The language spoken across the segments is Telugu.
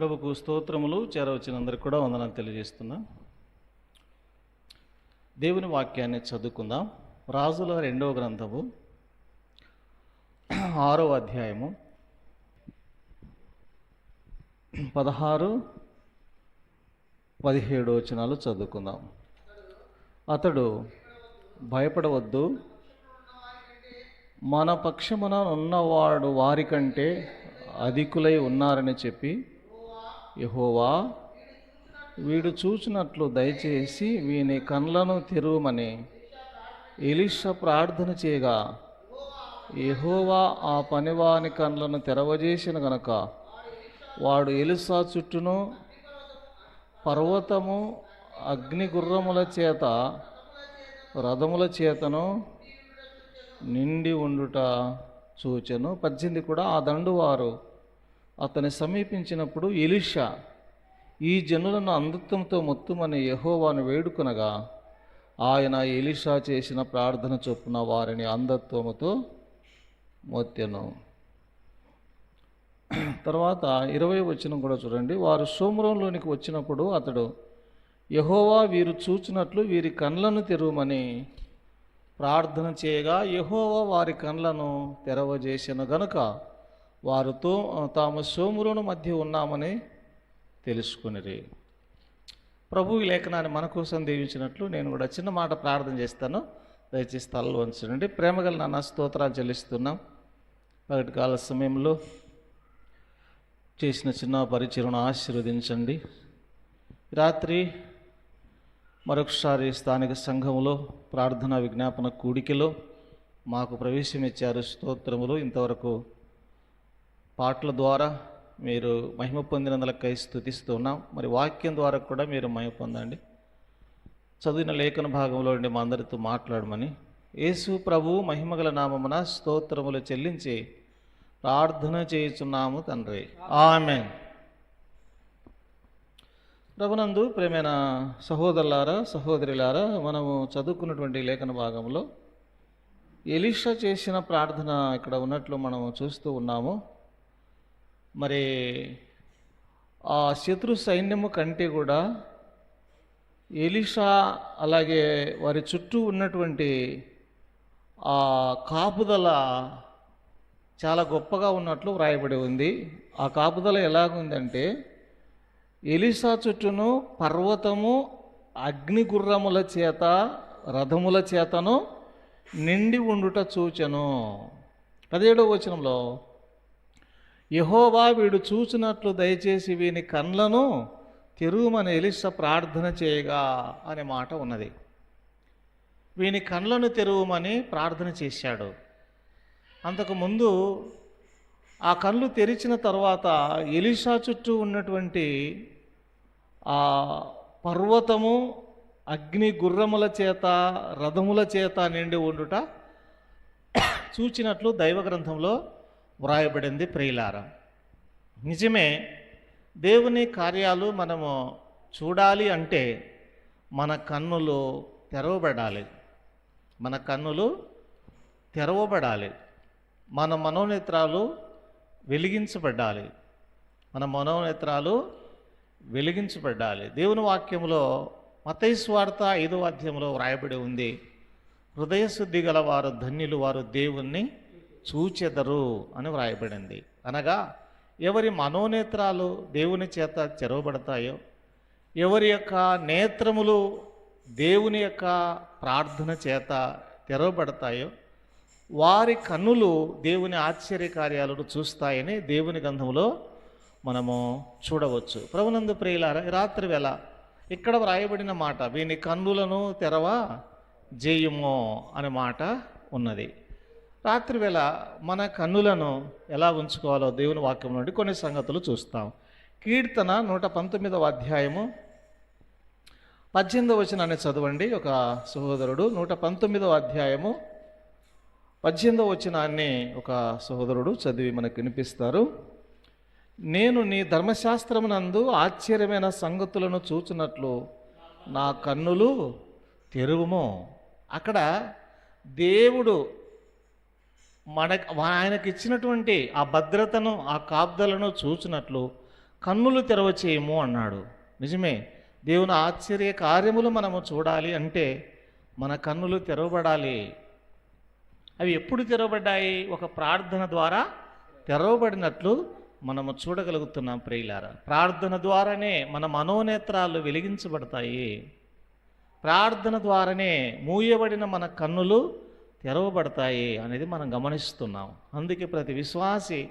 ప్రభుకు స్తోత్రములు చేరవచ్చినందరికి కూడా వందనాలు తెలియజేస్తున్నా. దేవుని వాక్యాన్ని చదువుకుందాం. రాజుల రెండవ గ్రంథము ఆరో అధ్యాయము పదహారు పదిహేడు వచనాలు చదువుకుందాం. అతడు భయపడవద్దు. మన పక్షమున ఉన్నవాడు వారికంటే అధికులై ఉన్నారని చెప్పి యహోవా వీడు చూచినట్లు దయచేసి వీని కళ్ళను తెరువమని ఎలిష ప్రార్థన చేయగా యహోవా ఆ పనివాని కళ్ళను తెరవజేసిన గనక వాడు ఎలిసా చుట్టూను పర్వతము అగ్ని గుర్రముల చేత రథముల చేతను నిండి ఉండుట చూచెను. పద్దెనిమిది కూడా ఆ దండు వారు అతని సమీపించినప్పుడు ఎలిషా ఈ జనులను అంధత్వంతో మొత్తమని యహోవాను వేడుకొనగా ఆయన ఎలిషా చేసిన ప్రార్థన చొప్పున వారిని అంధత్వముతో మొత్తెను. తర్వాత ఇరవై వచనం కూడా చూడండి. వారు సోమరంలోనికి వచ్చినప్పుడు అతడు యహోవా వీరు చూచినట్లు వీరి కండ్లను తెరవమని ప్రార్థన చేయగా యహోవా వారి కండ్లను తెరవజేసిన గనుక. వారితో తాము సోమురుని మధ్య ఉన్నామని తెలుసుకునిరి. ప్రభు ఈ లేఖనాన్ని మన కోసం దీవించినట్లు నేను కూడా చిన్న మాట ప్రార్థన చేస్తాను. దయచేసి తలలు వంచండి ప్రేమగల నాన్న స్తోత్రాలు చెల్లిస్తున్నాం. పగటి కాల సమయంలో చేసిన చిన్న పరిచయను ఆశీర్వదించండి. రాత్రి మరొకసారి స్థానిక సంఘంలో ప్రార్థనా విజ్ఞాపన కూడికలో మాకు ప్రవేశం ఇచ్చారు స్తోత్రములు. ఇంతవరకు పాటల ద్వారా మీరు మహిమ పొందినందులకై స్థుతిస్తూ ఉన్నాం. మరి వాక్యం ద్వారా కూడా మీరు మహిమ పొందండి. చదివిన లేఖన భాగంలో ఉండి మా అందరితో మాట్లాడమని. యేసు ప్రభు మహిమగల నామమున స్తోత్రములు చెల్లించి ప్రార్థన చేయుచున్నాము తండ్రి. ఆమె ప్రభునందు ప్రేమైన సహోదరులారా సహోదరులారా మనము చదువుకున్నటువంటి లేఖన భాగంలో ఎలిషా చేసిన ప్రార్థన ఇక్కడ ఉన్నట్లు మనము చూస్తూ ఉన్నాము. మరి ఆ శత్రు సైన్యము కంటే కూడా ఎలిషా అలాగే వారి చుట్టూ ఉన్నటువంటి ఆ కాపుదల చాలా గొప్పగా ఉన్నట్లు వ్రాయబడి ఉంది. ఆ కాపుదల ఎలాగుందంటే ఎలిసా చుట్టూను పర్వతము అగ్ని గుర్రముల చేత రథముల చేతను నిండి ఉండుట చూచెను. పదిహేడవ వచనంలో యహోవా వీడు చూచినట్లు దయచేసి వీని కండ్లను తెరుమని ఎలిస ప్రార్థన చేయగా అనే మాట ఉన్నది. వీని కండ్లను తెరువమని ప్రార్థన చేశాడు. అంతకుముందు ఆ కళ్ళు తెరిచిన తర్వాత ఎలిషా చుట్టూ ఉన్నటువంటి ఆ పర్వతము అగ్ని గుర్రముల చేత రథముల చేత నిండి ఉండుట చూచినట్లు దైవ గ్రంథంలో వ్రాయబడింది ప్రియులార. నిజమే దేవుని కార్యాలు మనము చూడాలి అంటే మన కన్నులు తెరవబడాలి. మన కన్నులు తెరవబడాలి. మన మనోనేత్రాలు వెలిగించబడాలి మన మనోనేత్రాలు వెలిగించబడ్డాలి. దేవుని వాక్యంలో మతైస్వార్త ఐదో అధ్యాయంలో వ్రాయబడి ఉంది. హృదయశుద్ధి గల వారు ధన్యులు వారు దేవుణ్ణి చూచెదరు అని వ్రాయబడింది. అనగా ఎవరి మనోనేత్రాలు దేవుని చేత తెరవబడతాయో ఎవరి యొక్క నేత్రములు దేవుని యొక్క ప్రార్థన చేత తెరవబడతాయో వారి కన్నులు దేవుని ఆశ్చర్య కార్యాలను చూస్తాయని దేవుని గంధంలో మనము చూడవచ్చు. ప్రభునందు ప్రియులార రాత్రి వేళ ఇక్కడ వ్రాయబడిన మాట వీని కన్నులను తెరవ జేయుమో అనే మాట ఉన్నది. రాత్రివేళ మన కన్నులను ఎలా ఉంచుకోవాలో దేవుని వాక్యం నుండి కొన్ని సంగతులు చూస్తాం. కీర్తన నూట పంతొమ్మిదవ అధ్యాయము పద్దెనిమిదవ వచనాన్ని చదవండి. ఒక సహోదరుడు నూట పంతొమ్మిదవ అధ్యాయము పద్దెనిమిదవ వచనాన్ని ఒక సహోదరుడు చదివి మనకు వినిపిస్తారు. నేను నీ ధర్మశాస్త్రమునందు ఆశ్చర్యమైన సంగతులను చూచినట్లు నా కన్నులు తెరువుము. అక్కడ దేవుడు మన ఆయనకి ఇచ్చినటువంటి ఆ భద్రతను ఆ కాపుదలను చూచినట్లు కన్నులు తెరవ చేయము అన్నాడు. నిజమే దేవుని ఆశ్చర్య కార్యములు మనము చూడాలి అంటే మన కన్నులు తెరవబడాలి. అవి ఎప్పుడు తెరవబడ్డాయి? ఒక ప్రార్థన ద్వారా తెరవబడినట్లు మనము చూడగలుగుతున్నాం ప్రియులారా. ప్రార్థన ద్వారానే మన మనోనేత్రాలు వెలిగించబడతాయి. ప్రార్థన ద్వారానే మూయబడిన మన కన్నులు తెరవబడతాయి అనేది మనం గమనిస్తున్నాం. అందుకే ప్రతి విశ్వాసి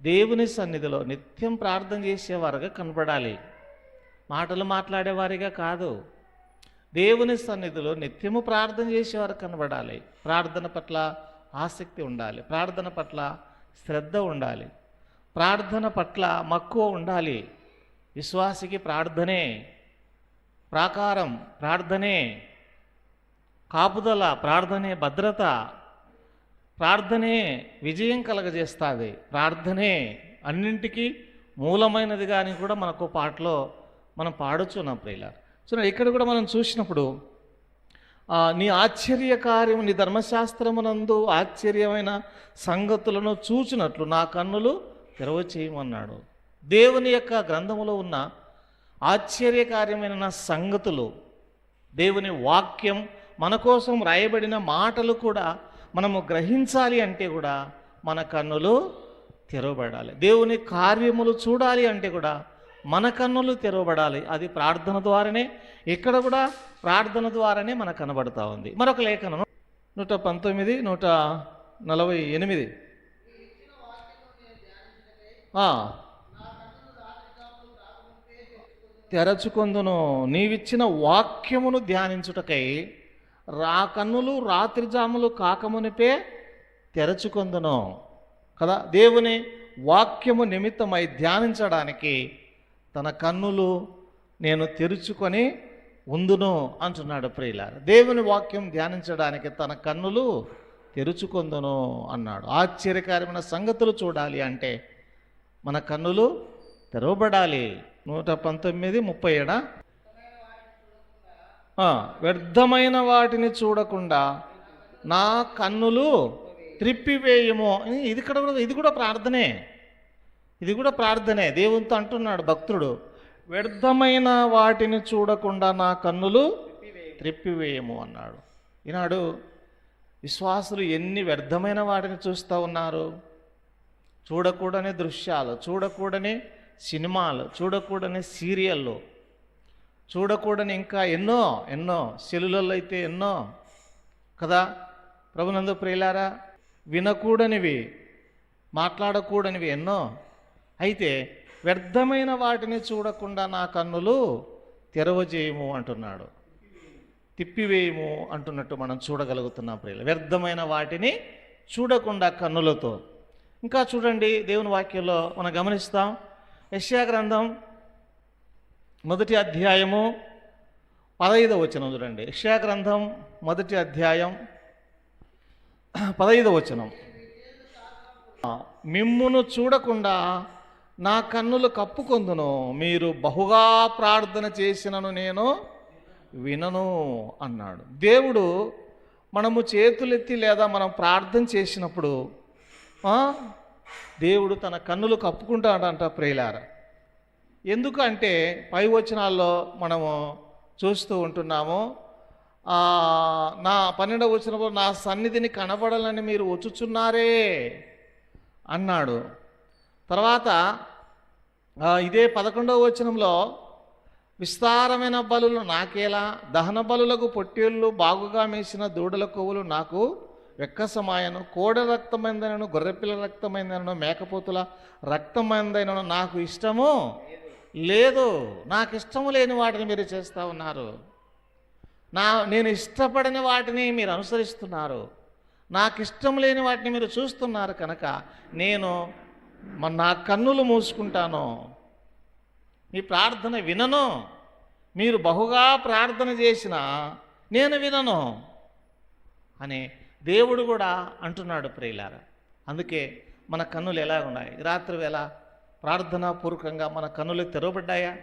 దేవుని సన్నిధిలో నిత్యం ప్రార్థన చేసేవారుగా కనపడాలి. మాటలు మాట్లాడేవారిగా కాదు. దేవుని సన్నిధిలో నిత్యము ప్రార్థన చేసేవారు కనబడాలి. ప్రార్థన పట్ల ఆసక్తి ఉండాలి. ప్రార్థన పట్ల శ్రద్ధ ఉండాలి. ప్రార్థన పట్ల మక్కువ ఉండాలి. విశ్వాసికి ప్రార్థనే ప్రాకారం ప్రార్థనే కాపుదల ప్రార్థనే భద్రత ప్రార్థనే విజయం కలగజేస్తుంది. ప్రార్థనే అన్నింటికీ మూలమైనది కానీ కూడా మనకు పాటలో మనం పాడొచ్చున్నాం ప్రియుల సో ఇక్కడ కూడా మనం చూసినప్పుడు నీ ఆశ్చర్య కార్యము నీ ధర్మశాస్త్రమునందు ఆశ్చర్యమైన సంగతులను చూచినట్లు నా కన్నులు తెరవ చేయమన్నాడు. దేవుని యొక్క గ్రంథములో ఉన్న ఆశ్చర్యకార్యమైన నా సంగతులు దేవుని వాక్యం మన కోసం రాయబడిన మాటలు కూడా మనము గ్రహించాలి అంటే కూడా మన కన్నులు తెరవబడాలి. దేవుని కార్యములు చూడాలి అంటే కూడా మన కన్నులు తెరవబడాలి. అది ప్రార్థన ద్వారానే ఇక్కడ కూడా ప్రార్థన ద్వారానే మనకు కనబడతా ఉంది. మరొక లేఖనం నూట పంతొమ్మిది నూట నలభై ఎనిమిది. తెరచుకొందును నీవిచ్చిన వాక్యమును ధ్యానించుటకై రా కన్నులు రాత్రి జాములు కాకమునిపే తెరచుకొందును. కదా దేవుని వాక్యము నిమిత్తమై ధ్యానించడానికి తన కన్నులు నేను తెరుచుకొని ఉందును అంటున్నాడు ప్రియులార. దేవుని వాక్యం ధ్యానించడానికి తన కన్నులు తెరుచుకొందును అన్నాడు. ఆశ్చర్యకరమైన సంగతులు చూడాలి అంటే మన కన్నులు తెరవబడాలి. నూట పంతొమ్మిది ముప్పై ఏడా? వ్యర్థమైన వాటిని చూడకుండా నా కన్నులు త్రిప్పివేయము ఇది- ఇది కూడా ఇది కూడా ప్రార్థనే. ఇది కూడా ప్రార్థనే. దేవునితో అంటున్నాడు భక్తుడు. వ్యర్థమైన వాటిని చూడకుండా నా కన్నులు త్రిప్పివేయము అన్నాడు. ఈనాడు విశ్వాసులు ఎన్ని వ్యర్థమైన వాటిని చూస్తూ ఉన్నారు? చూడకూడని దృశ్యాలు చూడకూడని సినిమాలు చూడకూడని సీరియళ్ళు చూడకూడని ఇంకా ఎన్నో ఎన్నో సెలులలో అయితే ఎన్నో కదా? ప్రభునందు ప్రియులారా వినకూడనివి మాట్లాడకూడనివి ఎన్నో. అయితే వ్యర్థమైన వాటిని చూడకుండా నా కన్నులు తెరవజేయము అంటున్నాడు. తిప్పివేయము అంటున్నట్టు మనం చూడగలుగుతున్నాం ప్రియులు వ్యర్థమైన వాటిని చూడకుండా కన్నులతో. ఇంకా చూడండి దేవుని వాక్యంలో మనం గమనిస్తాం. యశ్యా గ్రంథం మొదటి అధ్యాయము పదైదవ వచనం చూడండి. యెషయా మొదటి అధ్యాయం పదైదవ వచనం. మిమ్మును చూడకుండా నా కన్నులు కప్పుకొందును మీరు బహుగా ప్రార్థన చేసినను నేను వినను అన్నాడు. దేవుడు మనము చేతులెత్తి లేదా మనం ప్రార్థన చేసినప్పుడు దేవుడు తన కన్నులు కప్పుకుంటాడంట ఎందుకు ఎందుకంటే పై వచనాల్లో మనము చూస్తూ ఉంటున్నాము. నా పన్నెండవ వచనంలో నా సన్నిధిని కనబడాలని మీరు వచ్చుచున్నారే అన్నాడు. తర్వాత ఇదే పదకొండవ వచనంలో విస్తారమైన బలులు నాకేలా? దహన బలులకు పొట్టేళ్ళు బాగుగా మేసిన దూడల కొవ్వులు నాకు వెక్కసమాయను. కోడ రక్తమైందనను గొర్రెపిల్ల రక్తమైందనను మేకపోతుల రక్తమైందైనను నాకు ఇష్టము. లేదు నాకు ఇష్టము లేని వాటిని మీరు చేస్తూ ఉన్నారు. నా నేను ఇష్టపడిన వాటిని మీరు అనుసరిస్తున్నారు. నాకు ఇష్టం లేని వాటిని మీరు చూస్తున్నారు కనుక నేను నా కన్నులు మూసుకుంటాను. మీ ప్రార్థన వినను. మీరు బహుగా ప్రార్థన చేసిన నేను వినను అని దేవుడు కూడా అంటున్నాడు ప్రియులారా. అందుకే మన కన్నులు ఎలా ఉన్నాయి రాత్రి వేళ ప్రార్థనాపూర్వకంగా మన కన్నులు తెరవబడ్డాయా?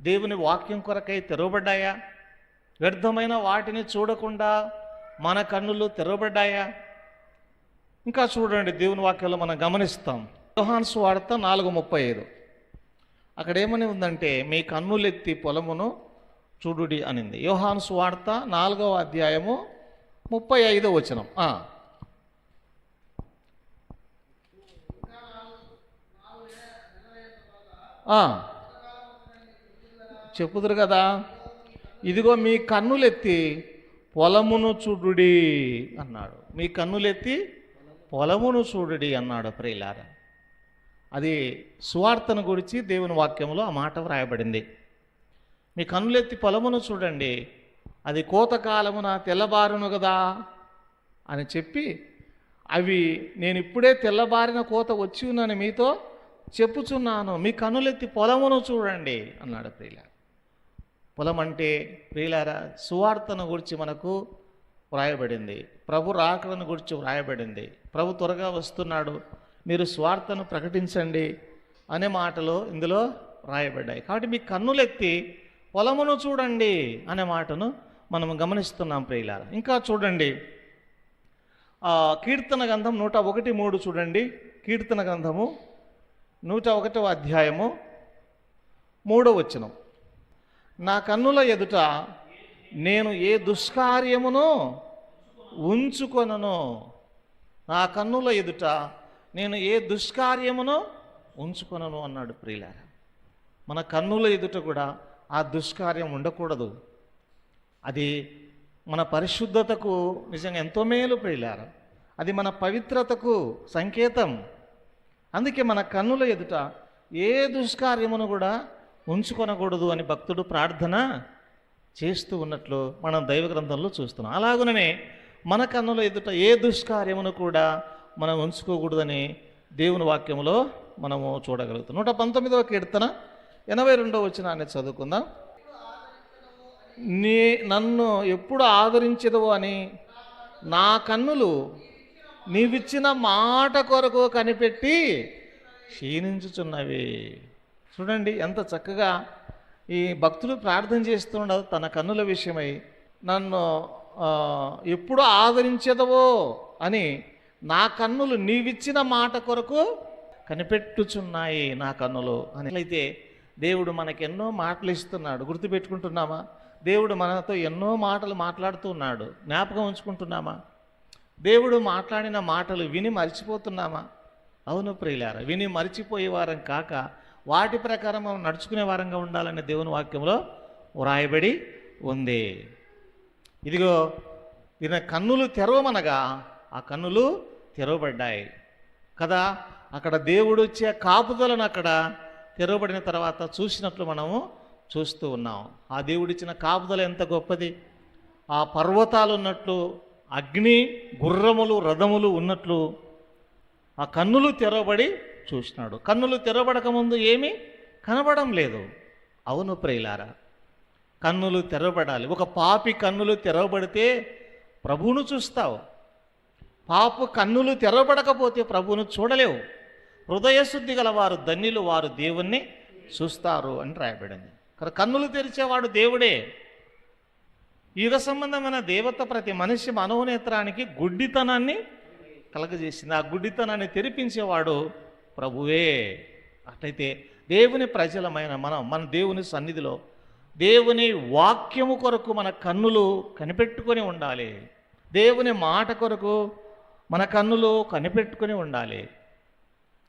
దేవుని వాక్యం కొరకై తెరవబడ్డాయా? వ్యర్థమైన వాటిని చూడకుండా మన కన్నులు తెరవబడ్డాయా? ఇంకా చూడండి దేవుని వాక్యంలో మనం గమనిస్తాం. యోహాన్స్ వార్త నాలుగు ముప్పై ఐదు. అక్కడ ఏమని ఉందంటే మీ కన్నులెత్తి పొలమును చూడుడి అనింది. యోహాన్స్ వార్త నాలుగవ అధ్యాయము ముప్పై ఐదో వచనం ఆ. ఆ. చెప్పుదురు కదా. ఇదిగో మీ కన్నులెత్తి పొలమును చూడుడి అన్నాడు. మీ కన్నులెత్తి పొలమును చూడుడి అన్నాడు ప్రియులార. అది సువార్తను గురించి దేవుని వాక్యంలో ఆ మాట వ్రాయబడింది. మీ కన్నులెత్తి పొలమును చూడండి. అది కోతకాలమున తెల్లబారును కదా అని చెప్పి అవి నేను ఇప్పుడే తెల్లబారిన కోత వచ్చి ఉన్నాను మీతో చెప్పుచున్నాను మీ కన్నులెత్తి పొలమును చూడండి అన్నాడు ప్రియుల పొలం అంటే ప్రియులారా సువార్తను గురించి మనకు వ్రాయబడింది ప్రభు రాకడను గురించి వ్రాయబడింది ప్రభు త్వరగా వస్తున్నాడు మీరు స్వార్థను ప్రకటించండి అనే మాటలు ఇందులో రాయబడ్డాయి కాబట్టి మీ కన్నులెత్తి పొలమును చూడండి అనే మాటను మనం గమనిస్తున్నాం ప్రియులార. ఇంకా చూడండి కీర్తన గ్రంథం నూట ఒకటి మూడు చూడండి కీర్తన గ్రంథము నూట ఒకటవ అధ్యాయము మూడో వచనం. నా కన్నుల ఎదుట నేను ఏ దుష్కార్యమును ఉంచుకొనను? నా కన్నుల ఎదుట నేను ఏ దుష్కార్యమును ఉంచుకొనను? అన్నాడు ప్రియులార. మన కన్నుల ఎదుట కూడా ఆ దుష్కార్యం ఉండకూడదు. అది మన పరిశుద్ధతకు నిజంగా ఎంతో మేలు ప్రియులార. అది మన పవిత్రతకు సంకేతం. అందుకే మన కన్నుల ఎదుట ఏ దుష్కార్యమును కూడా ఉంచుకొనకూడదు అని భక్తుడు ప్రార్థన చేస్తూ ఉన్నట్లు మనం దైవ గ్రంథంలో చూస్తున్నాం. అలాగుననే మన కన్నుల ఎదుట ఏ దుష్కార్యమును కూడా మనం ఉంచుకోకూడదని దేవుని వాక్యంలో మనము చూడగలుగుతాం. నూట పంతొమ్మిదవ కీర్తన ఎనభై రెండవ వచ్చినాన్ని చదువుకుందాం. నీ నన్ను ఎప్పుడు ఆదరించదవు అని నా కన్నులు నీవిచ్చిన మాట కొరకు కనిపెట్టి క్షీణించుచున్నవి. చూడండి ఎంత చక్కగా ఈ భక్తులు ప్రార్థన చేస్తుండదు తన కన్నుల విషయమై. నన్ను ఎప్పుడు ఆదరించదవో అని నా కన్నులు నీవిచ్చిన మాట కొరకు కనిపెట్టుచున్నాయి నా కన్నులు అని. అయితే దేవుడు మనకెన్నో మాటలు ఇస్తున్నాడు. గుర్తుపెట్టుకుంటున్నామా? దేవుడు మనతో ఎన్నో మాటలు మాట్లాడుతున్నాడు జ్ఞాపకం ఉంచుకుంటున్నామా? దేవుడు మాట్లాడిన మాటలు విని మర్చిపోతున్నామా? అవును ప్రియులారా విని మర్చిపోయేవారం కాక వాటి ప్రకారం మనం నడుచుకునే వారంగా ఉండాలనే దేవుని వాక్యంలో వ్రాయబడి ఉంది. ఇదిగో ఈయన కన్నులు తెరవమనగా ఆ కన్నులు తెరవబడ్డాయి. కదా అక్కడ దేవుడు వచ్చే కాపుదలను అక్కడ తెరవబడిన తర్వాత చూసినట్లు మనము చూస్తూ ఉన్నాం. ఆ దేవుడిచ్చిన కాపుదల ఎంత గొప్పది? ఆ పర్వతాలు ఉన్నట్లు అగ్ని గుర్రములు రథములు ఉన్నట్లు ఆ కన్నులు తెరవబడి చూసినాడు. కన్నులు తెరవబడక ముందు ఏమీ కనబడం లేదు. అవును ప్రియులారా కన్నులు తెరవబడాలి. ఒక పాపి కన్నులు తెరవబడితే ప్రభువును చూస్తావు. పాపు కన్నులు తెరవబడకపోతే ప్రభువును చూడలేవు. హృదయశుద్ధి గల వారు ధన్యులు వారు దేవుణ్ణి చూస్తారు అని రాయబడింది. కన్నులు తెరిచేవాడు దేవుడే. యుగ సంబంధమైన దేవత ప్రతి మనిషి మనోనేత్రానికి గుడ్డితనాన్ని కలగజేసింది. ఆ గుడ్డితనాన్ని తెరిపించేవాడు ప్రభువే. అట్లయితే దేవుని ప్రజలమైన మనం మన దేవుని సన్నిధిలో దేవుని వాక్యము కొరకు మన కన్నులు కనిపెట్టుకొని ఉండాలి. దేవుని మాట కొరకు మన కన్నులు కనిపెట్టుకొని ఉండాలి.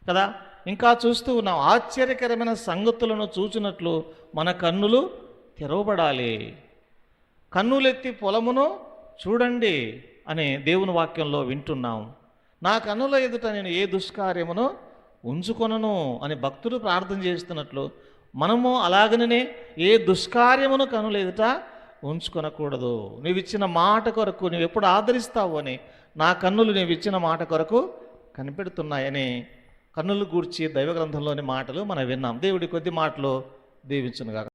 కదా? ఇంకా చూస్తూ ఉన్నాం ఆశ్చర్యకరమైన సంగతులను చూచినట్లు మన కన్నులు తెరవబడాలి. కన్నులెత్తి పొలమును చూడండి అని దేవుని వాక్యంలో వింటున్నాం. నా కన్నుల ఎదుట నేను ఏ దుష్కార్యమును ఉంచుకొనను అని భక్తులు ప్రార్థన చేస్తున్నట్లు మనము అలాగనే ఏ దుష్కార్యమును కనుల ఎదుట ఉంచుకొనకూడదు. నీవు ఇచ్చిన మాట కొరకు నువ్వు ఎప్పుడు ఆదరిస్తావు అని నా కన్నులు నీవు ఇచ్చిన మాట కొరకు కనిపెడుతున్నాయని కన్నులు గూర్చి దైవ గ్రంథంలోని మాటలు మనం విన్నాం. దేవుడి కొద్ది మాటలు దీవించునుగా